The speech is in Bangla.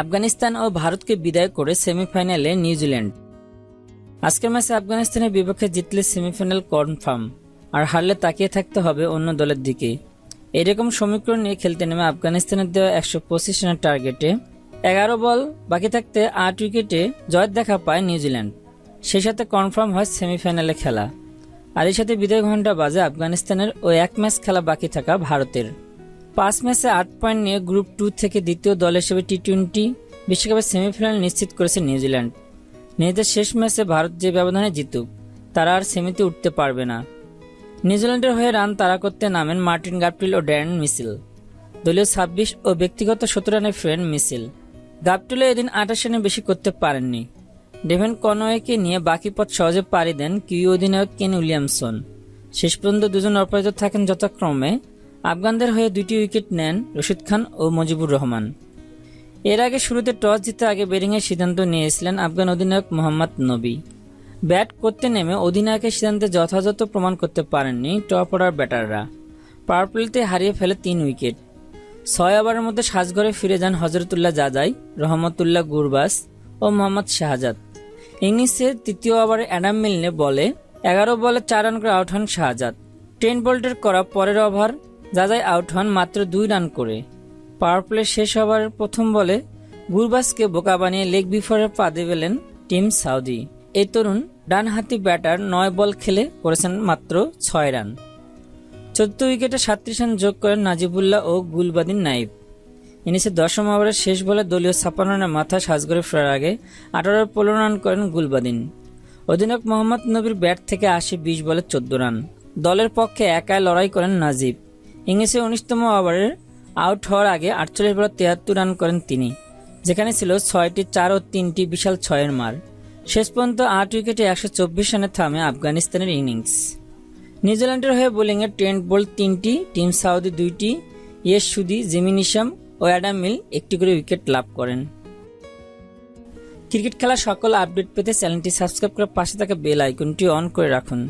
আফগানিস্তান ও ভারতকে বিদায় করে সেমিফাইনালে নিউজিল্যান্ড। আজকের ম্যাচে আফগানিস্তানের বিপক্ষে জিতলে সেমিফাইনাল কনফার্ম, আর হারলে তাকিয়ে থাকতে হবে অন্য দলের দিকে। এরকম সমীকরণ নিয়ে খেলতে নেমে আফগানিস্তানের দেওয়া একশো পঁচিশ রানের টার্গেটে এগারো বল, বাকি থাকতে আট উইকেটে জয়ের দেখা পায় নিউজিল্যান্ড। সেই সাথে কনফার্ম হয় সেমিফাইনালে খেলা। আর এর সাথে বিদায় ঘণ্টা বাজে আফগানিস্তানের ও এক ম্যাচ খেলা বাকি থাকা ভারতের। পাঁচ ম্যাচে আট পয়েন্ট নিয়ে গ্রুপ টু থেকে দ্বিতীয় দল হিসেবে টি টোয়েন্টি বিশ্বকাপের সেমিফাইনাল নিশ্চিত করেছে নিউজিল্যান্ড। নিজেদের শেষ ম্যাচে ভারত যে ব্যবধানে জিতুক, তারা আর সেমিতে উঠতে পারবে না। নিউজিল্যান্ডের হয়ে রান তাড়া করতে নামেন মার্টিন গাপটিল ও ড্যান মিসিল। দলীয় ছাব্বিশ ও ব্যক্তিগত সতেরো রানে ফেরেন মিসিল। গাপটিলও এদিন আঠাশ রানে বেশি করতে পারেননি। ডেভেন কনওয়েকে নিয়ে বাকি পথ সহজে পাড়ি দেন কিউ অধিনায়ক কেন উইলিয়ামসন। শেষ পর্যন্ত দুজন অপরাজিত থাকেন যথাক্রমে। আফগানদের হয়ে দুটি উইকেট নেন রশিদ খান ও মজিবুর রহমান। এর আগে শুরুতে টস জিতে আগে ব্যাটিংয়ের সিদ্ধান্ত নিয়েছিলেন আফগান অধিনায়ক মোহাম্মদ নবী। ব্যাট করতে নেমে অধিনায়কের সিদ্ধান্তে যথাযথ প্রমাণ করতে পারেননি টপ অর্ডার ব্যাটাররা। পাওয়ার হারিয়ে ফেলে তিন উইকেট। ছয় ওভারের মধ্যে সাজঘরে ফিরে যান হজরতুল্লাহ জাজাই, রহমতুল্লাহ গুরবাস ও মোহাম্মদ শাহজাদ। ইংলিশের তৃতীয় ওভারে অ্যাডাম মিলনে বলে এগারো বলে চার রান করে আউট হন শাহজাদ। টেন বোল্টের করা পরের ওভার জাজাই আউট হন মাত্র দুই রান করে। পাওয়ার প্লে শেষ ওভারের প্রথম বলে গুরবাসকে বোকা বানিয়ে লেগ বিফোরে পা দেবেলেন টিম সাউদি। এই তরুণ ডানহাতি ব্যাটার নয় বল খেলে করেছেন মাত্র ছয় রান। চোদ্দ উইকেটে সাতত্রিশ রান যোগ করেন নাজিবুল্লাহ ও গুলবাদিন নাইব। ইনিংসের দশম ওভারের শেষ বলে দলীয় ছাপ্পান্ন রানের মাথা সাজগরে ফেরার আগে আঠারো পনেরো রান করেন গুলবাদিন। অধিনায়ক মোহাম্মদ নবীর ব্যাট থেকে আসে বিশ বলে চোদ্দ রান। দলের পক্ষে একাই লড়াই করেন নাজিব। ইংলিশের উনিশতম ওভারের আউট হওয়ার আগে আটচল্লিশ বলে তিয়াত্তর রান করেন তিনি, যেখানে ছিল ছয়টি চার ও তিনটি বিশাল ছয়ের মার। শেষ পর্যন্ত আট উইকেটে একশো চব্বিশ রানে থামে আফগানিস্তানের ইনিংস। নিউজিল্যান্ডের হয়ে বোলিংয়ে ট্রেন্ট বোল্ট তিনটি, টিম সাউদি দুইটি, ইয়েস সুদি, জিমি নিশাম ও অ্যাডাম মিল একটি করে উইকেট লাভ করেন। ক্রিকেট খেলার সকল আপডেট পেতে চ্যানেলটি সাবস্ক্রাইব করে পাশে থাকা বেল আইকনটি অন করে রাখুন।